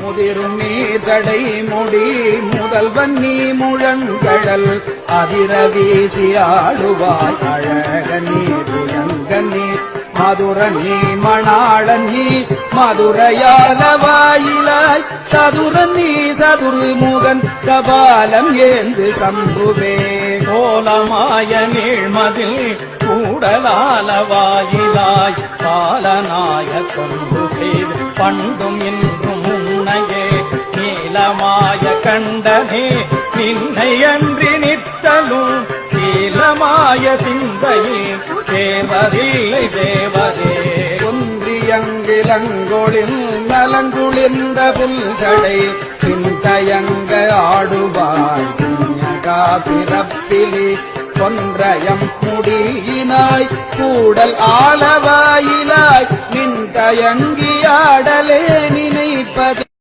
முதிரும் நீர்தடை முடி முதல்வன் நீ முழங்கடல் அதிர வீசி ஆடுவாய் அழக நீர் உயங்க நீர் மதுர நீ மணாள நீ மதுரையால வாயிலாய். சதுர நீ சதுரு முகன் கபாலம் ஏந்து சம்புவே. கோலமாய நீழ்மதில் கூடலால வாயிலாய். காலனாய கொண்டு செய்து பண்டும் இன்றும் கண்டனே நின்னை அன்றி நித்தலும் சீலமாய சிந்தையில். தேவதில்லை தேவதே ஒன்றியங்கிலங்கொழில் நலங்குளிர்ந்த புல்சடை பின்தயங்க ஆடுவாய். விஞ்ஞகா பிறப்பிலி கொன்றயம் முடியினாய். கூடல் ஆலவாயிலாய் நின் தயங்கியாடலே